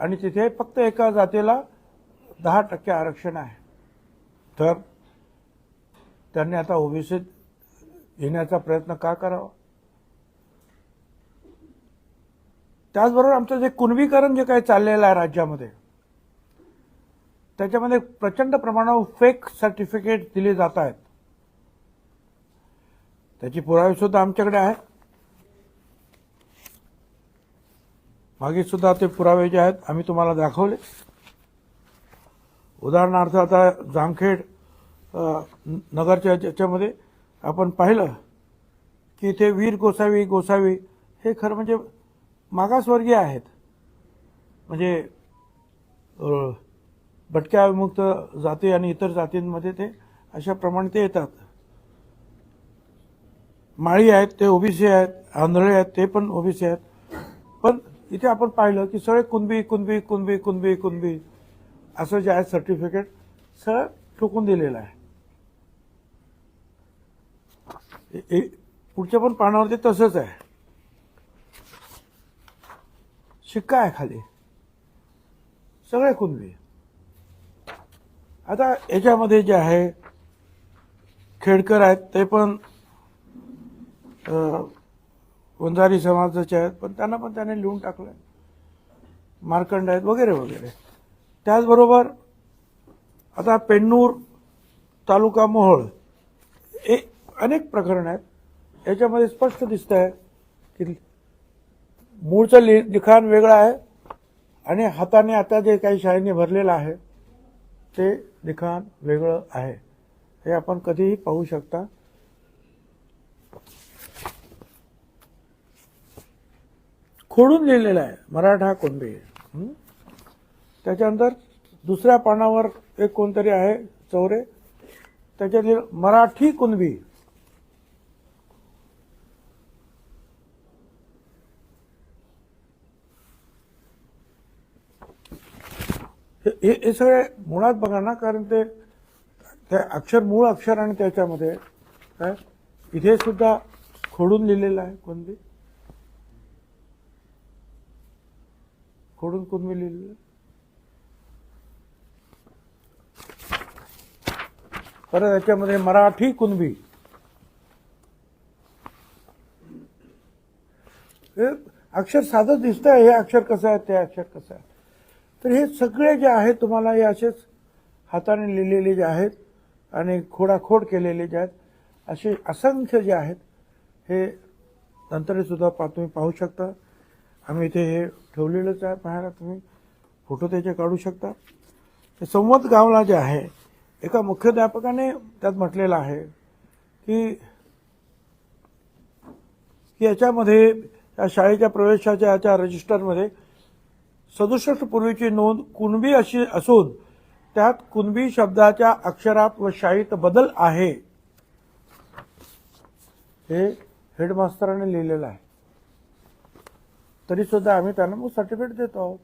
आणि तिथे फक्त एका जातीला दहा टक्के आरक्षण आहे. तर त्यांनी आता ओबीसीत घेण्याचा प्रयत्न का करावा? त्याचबरोबर आमचं जे कुणबीकरण जे काही चाललेलं आहे राज्यामध्ये त्याच्यामध्ये प्रचंड प्रमाणावर फेक सर्टिफिकेट दिले जात आहेत. त्याची पुरावे सुद्धा आमच्याकडे आहेत. मागे सुद्धा ते पुरावे जे आहेत आम्ही तुम्हाला दाखवले. उदाहरणार्थ आता जामखेड नगरच्या याच्यामध्ये आपण पाहिलं की इथे वीर गोसावी गोसावी हे खरं म्हणजे मागासवर्गीय आहेत. म्हणजे भटक्या विमुक्त जाती आणि इतर जातींमध्ये ते अशा प्रमाणे ते येतात. माळी आहेत ते ओबीसी आहेत आंधळे आहेत ते पण ओबीसी आहेत. पण इथे आपण पाहिलं की सगळे कुणबी कुणबी कुणबी कुणबी कुणबी. असं जे आहे सर्टिफिकेट सगळं ठोकून दिलेलं आहे. पुढच्या पण पानावरती तसंच आहे. शिक्का आहे खाली. सगळे कुणबी. आता याच्यामध्ये जे आहे खेडकर आहेत ते पण अ, समाजाचे आहेत पण त्यांना पण त्याने लिहून टाकलं मार्कंड आहेत वगैरे वगैरे. त्याचबरोबर आता पेन्नूर तालुका मोहोळ हे अनेक प्रकरण आहेत. याच्यामध्ये स्पष्ट दिसत आहे की मूळचं लि लिखाण वेगळं आहे आणि हाताने आता जे काही शाळेने भरलेलं आहे ते लिखाण वेगळं आहे. हे आपण कधीही पाहू शकता. खोडून लिहिलेलं आहे मराठा कुणबी त्याच्यानंतर दुसऱ्या पानावर एक कोणतरी आहे चौरे. त्याच्यात मराठी कुणबी? हे हे- हे सगळे मुळात बघा ना कारण ते ते अक्षर मूळ अक्षर आणि त्याच्यामध्ये काय? इथे सुद्धा खोडून लिहिलेलं आहे कुणबी. खोडून कुणबी लिहिलेलं परत याच्यामध्ये मराठी कुणबी. हे अक्षर साधं दिसतंय हे अक्षर कसं आहे ते अक्षर कसं आहे तर हे सगळे जे आहेत तुम्हाला हे असेच हाताने लिहिलेले जे आहेत आणि खोडाखोड केलेले जे आहेत असे असंख्य जे आहेत हे नंतर सुद्धा पा तुम्ही पाहू शकता. आम्ही इथे हे ठेवलेलंच आहे. पाहायला तुम्ही फोटो त्याचे काढू शकता. संवत गावला जे आहे एका मुख्याध्यापकाने त्यात म्हटलेलं आहे की की याच्यामध्ये या शाळेच्या प्रवेशाच्या याच्या रजिस्टरमध्ये सदुसष्ट पूर्वीची नोंद कुणबी अशी असून त्यात कुणबी शब्दाच्या अक्षरात व शाळेत बदल आहे. हे हेडमास्तराने लिहिलेलं आहे. तरी सुद्धा आम्ही त्यांना मग सर्टिफिकेट देतो आहोत.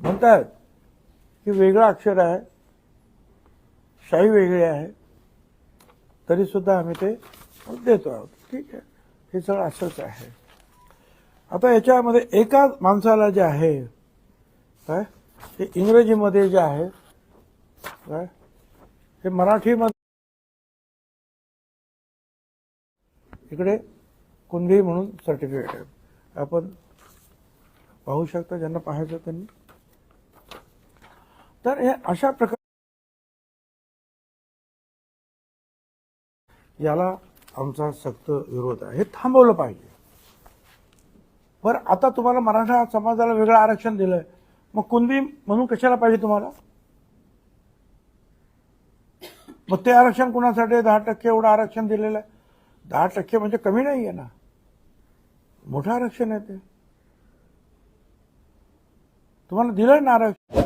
म्हणतात की वेगळं अक्षर आहे शाई वेगळी आहे तरी सुद्धा आम्ही ते देतो आहोत. ठीक आहे. हे सगळं असंच आहे. आता याच्यामध्ये एका माणसाला जे आहे काय ते इंग्रजीमध्ये जे आहे काय हे मराठीमध्ये इकडे कुणबी म्हणून सर्टिफिकेट आहे. आपण पाहू शकता ज्यांना पाहायचं त्यांनी. तर हे अशा प्रकार याला आमचा सक्त विरोध आहे. हे थांबवलं पाहिजे. बरं आता तुम्हाला मराठा समाजाला वेगळं आरक्षण दिलंय. मग कुणबी म्हणून कशाला पाहिजे तुम्हाला? मग ते आरक्षण कुणासाठी दहा टक्के एवढं आरक्षण दिलेलं आहे. दहा टक्के म्हणजे कमी नाही आहे ना. मोठं आरक्षण आहे ते. तुम्हाला दिलंय ना आरक्षण?